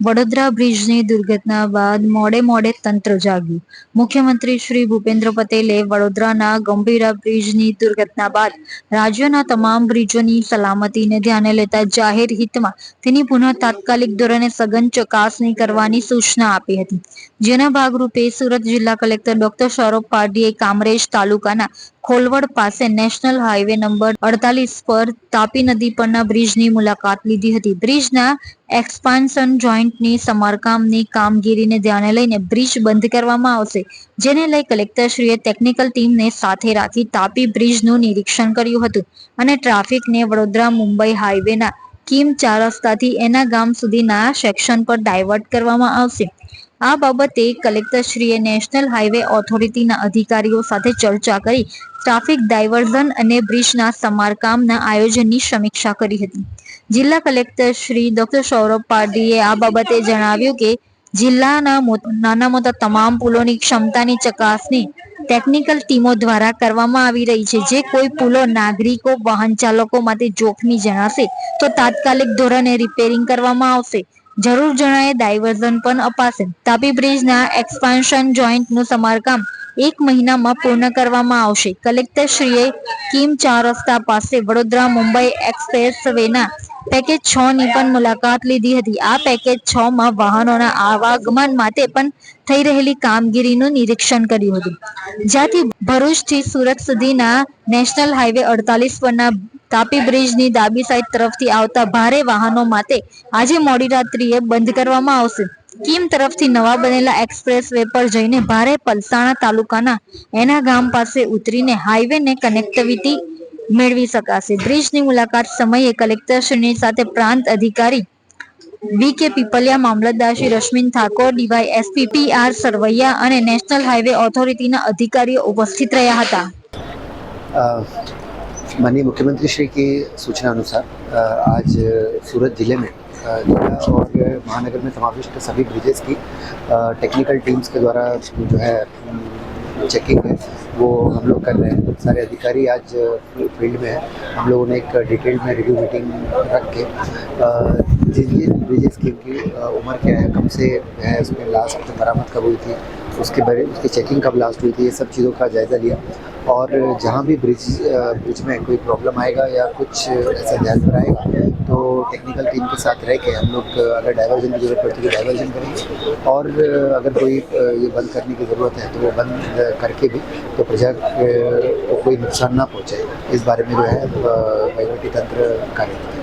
વડોદરા બ્રિજની દુર્ઘટના બાદ મોડે મોડે તંત્ર જાગ્યું. મુખ્યમંત્રી શ્રી ભૂપેન્દ્ર પટેલે વડોદરાના ગંભીરા બ્રિજની દુર્ઘટના બાદ રાજ્યના તમામ બ્રિજોની સલામતીને ધ્યાને લેતા જાહેર હિતમાં તેની પુનઃ તાત્કાલિક ધોરણે સઘન ચકાસણી કરવાની સૂચના આપી હતી. જેના ભાગરૂપે સુરત જિલ્લા કલેક્ટર ડોક્ટર સૌરભ પાટીએ કામરેજ તાલુકાના ખોલવડ પાસે નેશનલ હાઈવે નંબર અડતાલીસ પર તાપી નદી પરના બ્રિજની મુલાકાત લીધી હતી. બ્રિજના એક્સપાન્શન જોઈન્ટની સમારકામની કામગીરીને ધ્યાને લઈને બ્રિજ બંધ કરવામાં આવશે, જેને લઈ કલેક્ટરશ્રીએ ટેકનિકલ ટીમને સાથે રાખી તાપી બ્રિજનું નિરીક્ષણ કર્યું હતું અને ટ્રાફિકને વડોદરા મુંબઈ હાઈવેના કિમ ચાર રસ્તાથી એના ગામ સુધીના સેક્શન પર ડાયવર્ટ કરવામાં આવશે. આ બાબતે કલેક્ટરશ્રીએ નેશનલ હાઈવે ઓથોરિટીના અધિકારીઓ સાથે ચર્ચા કરી ટ્રાફિક ડાયવર્ઝન અને બ્રિજના સમારકામના આયોજનની સમીક્ષા કરી હતી. જિલ્લા કલેક્ટર શ્રી ડોક્ટર સૌરભ પારડીએ આ બાબતે જણાવ્યું કે જિલ્લાના નાના મોટા તમામ પુલોની ક્ષમતાની ચકાસણી ટેકનિકલ ટીમો દ્વારા કરવામાં આવી રહી છે. જે કોઈ પુલો નાગરિકો વાહન ચાલકો માટે જોખમી જણાશે તો તાત્કાલિક ધોરણે રિપેરિંગ કરવામાં આવશે. જરૂર જણાયે ડાયવર્ઝન પણ અપાશે. તાપી બ્રિજના એક્સપાન્શન જોઈન્ટનું સમારકામ એક મહિનામાં પૂર્ણ કરવામાં આવશે. કલેક્ટરશ્રીએ કિમ ચાર રસ્તા પાસે વડોદરા મુંબઈ એક્સપ્રેસ વેના પેકેજ છ ની પણ મુલાકાત લીધી હતી. આ પેકેજ છ માં વાહનોના આવાગમન માટે પણ થઈ રહેલી કામગીરીનું નિરીક્ષણ કર્યું હતું. જ્યાંથી ભરૂચથી સુરત સુધીના નેશનલ હાઈવે અડતાલીસ પરના તાપી બ્રિજની ડાબી સાઈડ તરફથી આવતા ભારે વાહનો માટે આજે મોડી રાત્રિએ બંધ કરવામાં આવશે. કીમ તરફથી નવા બનેલા એક્સપ્રેસ વે પર જઈને ભારે પલસાણા તાલુકાના એના ગામ પાસે ઉતરીને હાઈવેને કનેક્ટિવિટી મેળવી શકાશે. બ્રિજની મુલાકાત સમયે કલેક્ટરશ્રીની સાથે પ્રાંત અધિકારી વી કે પીપલિયા, મામલતદાર Rashmin Thakor, DY SP P R Sarvaiya અને નેશનલ હાઈવે ઓથોરિટીના અધિકારીઓ ઉપસ્થિત રહ્યા હતા. माननीय मुख्यमंत्री श्री की सूचना अनुसार आज सूरत ज़िले में जिला और महानगर में समाविष्ट सभी ब्रिजेस की टेक्निकल टीम्स के द्वारा जो है चेकिंग है, वो हम लोग कर रहे हैं। सारे अधिकारी आज फ़ील्ड में हैं। हम लोगों ने एक डिटेल में रिव्यू मीटिंग रख के जिन ब्रिजेस की उम्र क्या है? कब से है उसमें लास्ट मरम्मत कब हुई थी? उसके बारे, उसकी चेकिंग कब लास्ट हुई थी? ये सब चीज़ों का जायज़ा लिया। और जहाँ भी ब्रिज ब्रिज में कोई प्रॉब्लम आएगा या कुछ ऐसा ध्यान पर आएगा तो टेक्निकल टीम के साथ रह के हम लोग, अगर डाइवर्जन की ज़रूरत पड़ती है तो डाइवर्जन करेंगे। और अगर कोई ये बंद करने की ज़रूरत है तो वो बंद करके भी तो प्रजा को कोई नुकसान ना पहुँचे इस बारे में जो है तंत्र कार्य।